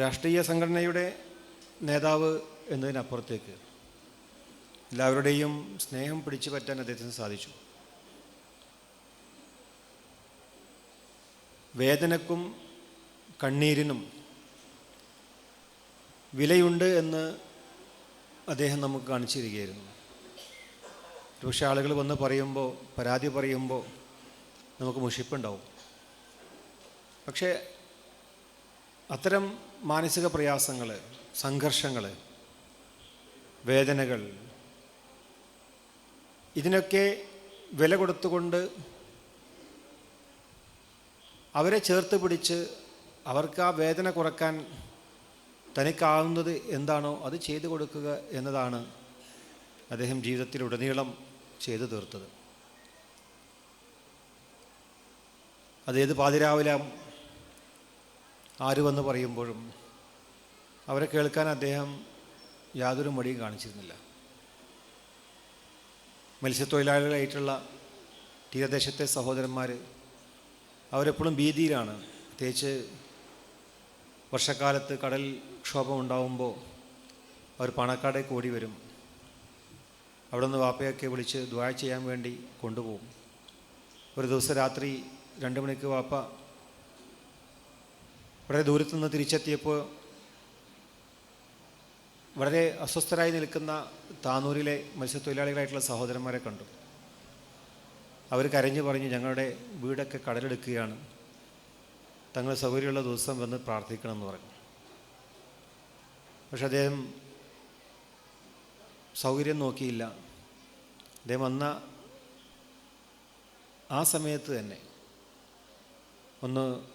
രാഷ്ട്രീയ സംഘടനയുടെ നേതാവ് എന്നതിനപ്പുറത്തേക്ക് എല്ലാവരുടെയും സ്നേഹം പിടിച്ചു പറ്റാൻ അദ്ദേഹത്തിന് സാധിച്ചു. വേദനക്കും കണ്ണീരിനും വിലയുണ്ട് എന്ന് അദ്ദേഹം നമുക്ക് കാണിച്ചു തരികയായിരുന്നു പക്ഷേ ആളുകൾ വന്ന് പറയുമ്പോൾ പരാതി പറയുമ്പോൾ നമുക്ക് മുഷിപ്പുണ്ടാവും. പക്ഷേ അത്തരം മാനസിക പ്രയാസങ്ങൾ സംഘർഷങ്ങൾ വേദനകൾ ഇതിനൊക്കെ വില കൊടുത്തുകൊണ്ട് അവരെ ചേർത്ത് പിടിച്ച് അവർക്ക് ആ വേദന കുറയ്ക്കാൻ തനിക്കാവുന്നത് എന്താണോ അത് ചെയ്തു കൊടുക്കുക എന്നതാണ് അദ്ദേഹം ജീവിതത്തിലുടനീളം ചെയ്തു തീർത്തത്. അതേത് പാതിരാവിലാം ആര് പറയുമ്പോഴും അവരെ കേൾക്കാൻ അദ്ദേഹം യാതൊരു മടിയും കാണിച്ചിരുന്നില്ല. മത്സ്യത്തൊഴിലാളികളായിട്ടുള്ള തീരദേശത്തെ സഹോദരന്മാർ അവരെപ്പോഴും ഭീതിയിലാണ്. പ്രത്യേകിച്ച് വർഷക്കാലത്ത് കടൽ ക്ഷോഭം അവർ പണക്കാടേക്ക് ഓടി വരും. അവിടെ നിന്ന് വാപ്പയൊക്കെ വിളിച്ച് ദ്വായ ചെയ്യാൻ വേണ്ടി കൊണ്ടുപോകും. ഒരു ദിവസം രാത്രി രണ്ട് മണിക്ക് വാപ്പ വളരെ ദൂരത്തു നിന്ന് തിരിച്ചെത്തിയപ്പോൾ വളരെ അസ്വസ്ഥരായി നിൽക്കുന്ന താനൂരിലെ മത്സ്യത്തൊഴിലാളികളായിട്ടുള്ള സഹോദരന്മാരെ കണ്ടു. അവർ കരഞ്ഞു പറഞ്ഞു ഞങ്ങളുടെ വീടൊക്കെ കടലെടുക്കുകയാണ്. തങ്ങൾ സൗകര്യമുള്ള ദിവസം വന്ന് പ്രാർത്ഥിക്കണമെന്ന് പറഞ്ഞു. പക്ഷെ അദ്ദേഹം സൗകര്യം നോക്കിയില്ല. അദ്ദേഹം വന്ന ആ സമയത്ത് തന്നെ ഒന്ന്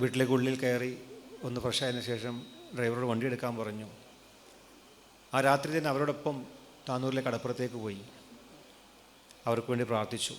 വീട്ടിലേക്ക് ഉള്ളിൽ കയറി ഒന്ന് ഫ്രഷ് ആയതിനു ശേഷം ഡ്രൈവറോട് വണ്ടി എടുക്കാൻ പറഞ്ഞു. ആ രാത്രി തന്നെ അവരോടൊപ്പം താനൂരിലെ കടപ്പുറത്തേക്ക് പോയി. അവർക്ക് വേണ്ടി പ്രാർത്ഥിച്ചു.